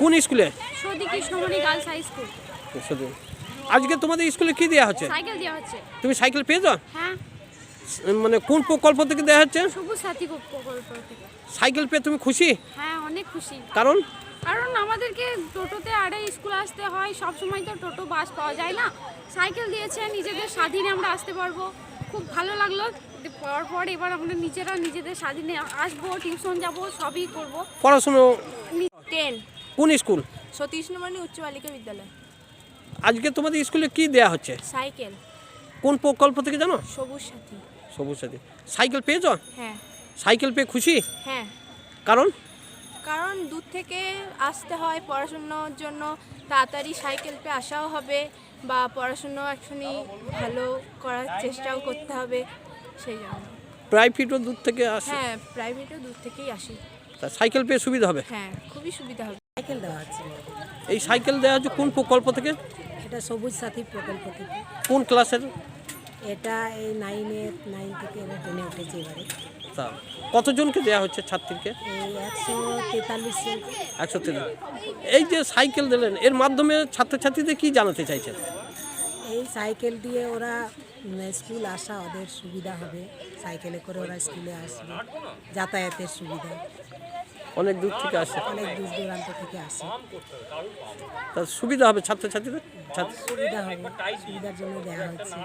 কোন স্কুলে? আজকে তোমাদের স্কুলে কি দেওয়া হচ্ছে? সাইকেল দেওয়া হচ্ছে। তুমি সাইকেল পেয়েছ? হ্যাঁ। মানে কোন প্রকল্প থেকে দেওয়া হচ্ছে? সবুজ সাথী সাইকেল পেয়ে তুমি খুশি? হ্যাঁ অনেক খুশি। কারণ? কারণ আমাদেরকে টোটোতে আরে স্কুল আসতে হয় সব সময় তো টোটো বাস পাওয়া যায় না। সাইকেল দিয়েছে নিজেদের স্বাধীনে আমরা আসতে পারব। খুব ভালো লাগল। পর পর এবার আমরা নিজেরা নিজেদের স্বাধীনে আসব টিউশন যাব সবই করব। পড়াশুনো টেন। কোন স্কুল? সতীষ্ণমণি উচ্চ বালিকা বিদ্যালয়। আজকে তোমাদের স্কুলে কি দেওয়া হচ্ছে? সাইকেল। কোন প্রকল্প থেকে জানো? সবুজ সাথী। সবুজ সাথী। সাইকেল পেয়েছ? হ্যাঁ। সাইকেল পেয়ে খুশি? হ্যাঁ। কারণ? কারণ দূর থেকে আসতে হয় পড়াশুনোর জন্য তাড়াতাড়ি সাইকেল পেয়ে আসাও হবে বা পড়াশুনো একটুখানি ভালো করার চেষ্টাও করতে হবে সেই জন্য। প্রাইভেটও দূর থেকে আসে? হ্যাঁ প্রাইভেটও দূর থেকেই আসি। তা সাইকেল পেয়ে সুবিধা হবে? হ্যাঁ খুবই সুবিধা হবে। সাইকেল দেওয়া হচ্ছে এই সাইকেল দেওয়া হচ্ছে কোন প্রকল্প থেকে? এটা সবুজ সাথী প্রকল্প থেকে। কোন ক্লাসের? এটা এই নাইনের নাইন থেকে এবার টেনে উঠেছে এবারে। তা কতজনকে দেওয়া হচ্ছে ছাত্রীকে? এই একশো তেতাল্লিশ একশো তিন এই যে সাইকেল দিলেন এর মাধ্যমে ছাত্রছাত্রীদের কি জানাতে চাইছেন? এই সাইকেল দিয়ে ওরা স্কুল আসা ওদের সুবিধা হবে। সাইকেলে করে ওরা স্কুলে আসবে। যাতায়াতের সুবিধা। অনেক দূর থেকে আসে। অনেক দূর দূরান্ত থেকে আসে। তার সুবিধা হবে ছাত্রছাত্রীদের? ছাত্র সুবিধা হবে। সুবিধার জন্য দেওয়া হচ্ছে।